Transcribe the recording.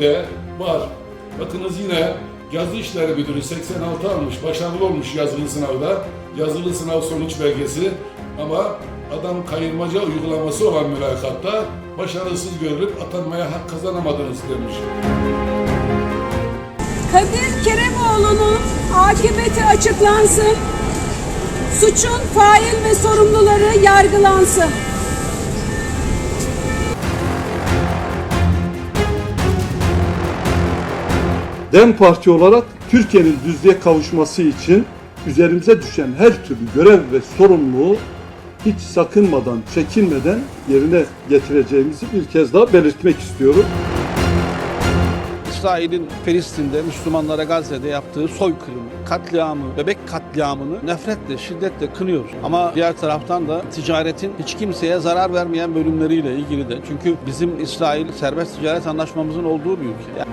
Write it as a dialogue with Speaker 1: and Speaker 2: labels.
Speaker 1: de var. Bakınız yine yazı işleri müdürü 86 almış, başarılı olmuş yazılı sınavda. Yazılı sınav sonuç belgesi ama adam kayırmaca uygulaması olan mülakatta başarısız görülüp atanmaya hak kazanamadınız demiş.
Speaker 2: Kadir Keremoğlu'nun akıbeti açıklansın. Suçun fail ve sorumluları yargılansın.
Speaker 3: DEM Parti olarak Türkiye'nin düzlüğe kavuşması için üzerimize düşen her türlü görev ve sorumluluğu hiç sakınmadan, çekinmeden yerine getireceğimizi bir kez daha belirtmek istiyorum.
Speaker 4: İsrail'in Filistin'de Müslümanlara Gazze'de yaptığı soykırımı, katliamı, bebek katliamını nefretle, şiddetle kınıyoruz. Ama diğer taraftan da ticaretin hiç kimseye zarar vermeyen bölümleriyle ilgili de. Çünkü bizim İsrail serbest ticaret anlaşmamızın olduğu bir ülke.